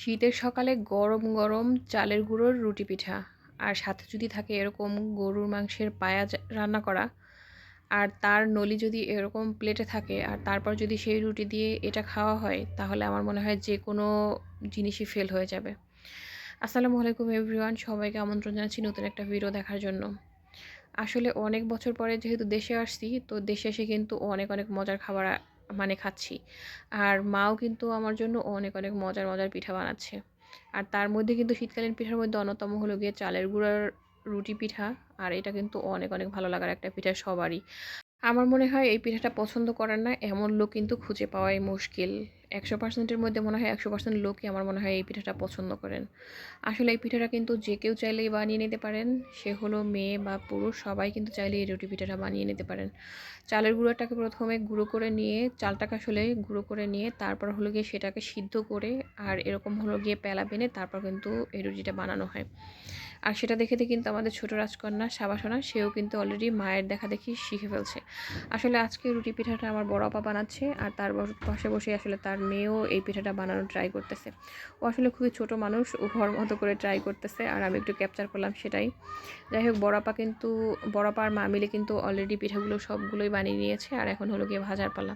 শীতের সকালে গরম গরম চালের গুঁড়োর রুটি পিঠা। আর সাথে যদি থাকে এরকম গরুর মাংসের পায়া রান্না করা। আর তার নলি যদি এরকম প্লেটে থাকে আর তারপর যদি সেই রুটি দিয়ে এটা খাওয়া হয়, তাহলে আমার মনে হয় যে কোনো জিনিসই ফেল হয়ে যাবে। আসসালামু আলাইকুম এভরিওয়ান সবাইকে আমন্ত্রণ জানাচ্ছি নতুন একটা ভিডিও দেখার জন্য। আসলে অনেক বছর পরে যেহেতু দেশে আসছি, তো দেশে এসে কিন্তু অনেক অনেক মজার খাবার মানে খাচ্ছি। আর মাও কিন্তু আমার জন্য অনেক অনেক মজার মজার পিঠা বানাচ্ছে। আর তার মধ্যে কিন্তু শীতকালীন পিঠার মধ্যে অন্যতম হলো গিয়ে চালের গুঁড়ার রুটি পিঠা। আর এটা কিন্তু অনেক অনেক ভালো লাগার একটা পিঠা সবারই। আমার মনে হয় এই পিঠাটা পছন্দ করার না এমন লোক কিন্তু খুঁজে পাওয়াই মুশকিল। একশো পার্সেন্টের মধ্যে মনে হয় একশো পার্সেন্ট লোকই আমার মনে হয় এই পিঠাটা পছন্দ করেন। আসলে এই পিঠাটা কিন্তু যে কেউ চাইলেই বানিয়ে নিতে পারেন। সে হলো মেয়ে বা পুরুষ, সবাই কিন্তু চাইলে এই রুটি পিঠাটা বানিয়ে নিতে পারেন। চালের গুঁড়োটাকে প্রথমে গুঁড়ো করে নিয়ে, চালটাকে আসলে গুঁড়ো করে নিয়ে, তারপর হলো গিয়ে সেটাকে সিদ্ধ করে, আর এরকম হলো গিয়ে পেলা বেনে তারপর কিন্তু এই রুটিটা বানানো হয়। আর সেটা দেখে দেখে কিন্তু আমাদের ছোট রাজকন্যা সাবাসনা, সেও কিন্তু অলরেডি মায়ের দেখা দেখি শিখে ফেলছে। আসলে আজকে রুটি পিঠাটা আমার বড় আপা বানাচ্ছে আর তার পাশে বসে আসলে তার মেয়েও এই পিঠাটা বানানোর ট্রাই করতেছে। ও আসলে খুবই ছোট মানুষ, ও ঘর মতো করে ট্রাই করতেছে আর আমি একটু ক্যাপচার করলাম সেটাই। যাই হোক, বড় আপা কিন্তু, বড় আপা আর মা মিলে কিন্তু অলরেডি পিঠাগুলো সবগুলোই বানিয়ে নিয়েছে আর এখন হলো গিয়ে ভাজার পালা।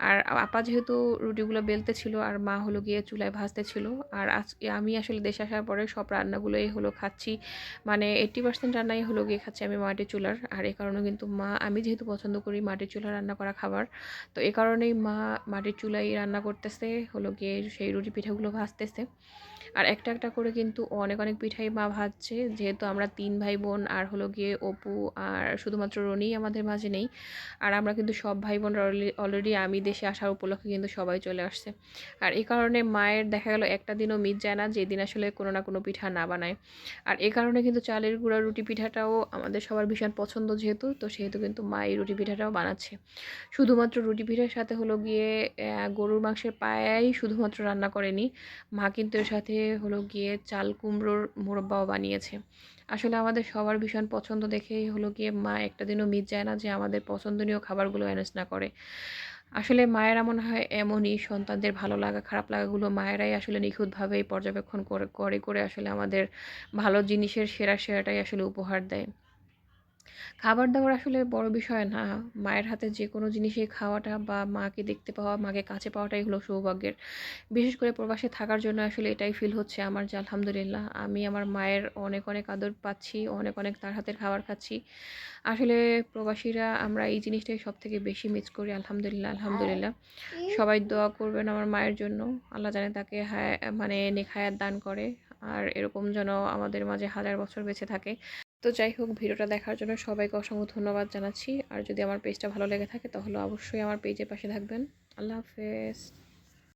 আর আপা যেহেতু রুটিগুলো বেলতে ছিল আর মা হলো গিয়ে চুলায় ভাজতে ছিল আর আজ, আমি আসলে দেশে আসার পরে সব রান্নাগুলোই হলো খাচ্ছি। মানে এইট্টি পার্সেন্ট রান্নাই হলো গিয়ে খাচ্ছি আমি মাটির চুলার। আর এই কারণে কিন্তু মা, আমি যেহেতু পছন্দ করি মাটির চুলা রান্না করা খাবার, তো এই কারণেই মা মাটির চুলাই রান্না করতেছে, হলো গিয়ে সেই রুটি পিঠাগুলো ভাজতেছে। আর একটা একটা করে কিন্তু অনেক অনেক পিঠাই মা ভাজছে, যেহেতু আমরা তিন ভাই বোন আর হলো গিয়ে অপু আর শুধুমাত্র রনিই আমাদের মাঝে নেই। আর আমরা কিন্তু সব ভাই বোন অলরেডি আমি দেশে আসার উপলক্ষে কিন্তু সবাই চলে আসছে। আর এই কারণে মায়ের দেখা গেল একটা দিনও মিট যায় না, যেদিন আসলে কোনো না কোনো পিঠা না বানায়। আর এই কারণে কিন্তু চালের গুঁড়া, রুটি পিঠাটাও আমাদের সবার ভীষণ পছন্দ যেহেতু, তো সেহেতু কিন্তু মা এই রুটি পিঠাটাও বানাচ্ছে। শুধুমাত্র রুটি পিঠার সাথে হলো গিয়ে গরুর মাংসের পায়াই শুধুমাত্র রান্না করেনি, মা কিন্তু এর সাথে হলো গিয়ে চাল কুমড়োর মোরব্বাও বানিয়েছে। আসলে আমাদের সবার ভীষণ পছন্দ দেখেই হলো গিয়ে মা একটা দিনও মিট যায় না যে আমাদের পছন্দনীয় খাবারগুলো অ্যারেঞ্জ না করে। আসলে মায়েরা মনে হয় এমনই সন্তানদের ভালো লাগা, খারাপ লাগাগুলো মায়েরাই আসলে নিখুঁতভাবেই পর্যবেক্ষণ করে করে করে আসলে আমাদের ভালো জিনিসের সেরা সেরাটাই আসলে উপহার দেয়। খাবার দাবার আসলে বড় বিষয় না। মায়ের হাতে যে কোনো জিনিসই খাওয়াটা বা মাকে দেখতে পাওয়া মাকে কাছে পাওয়াটাই হলো সৌভাগ্যের। বিশেষ করে প্রবাসে থাকার জন্য আসলে এটাই ফিল হচ্ছে আমার যে আলহামদুলিল্লাহ আমি আমার মায়ের অনেক অনেক আদর পাচ্ছি অনেক অনেক তার হাতের খাবার খাচ্ছি। আসলে প্রবাসীরা আমরা এই জিনিসটাই সব থেকে বেশি মিস করি আলহামদুলিল্লাহ আলহামদুলিল্লাহ। সবাই দোয়া করবেন আমার মায়ের জন্য আল্লাহ জানে তাকে হায় মানে নেখায়াত দান করে আর এরকম যেন আমাদের মাঝে হাজার বছর বেঁচে থাকে। তো যাই হোক, ভিডিওটা দেখার জন্য সবাইকে অসংখ্য ধন্যবাদ জানাচ্ছি। আর যদি আমার পেজটা ভালো লেগে থাকে, তাহলে অবশ্যই আমার পেজের পাশে থাকবেন। আল্লাহ হাফেজ।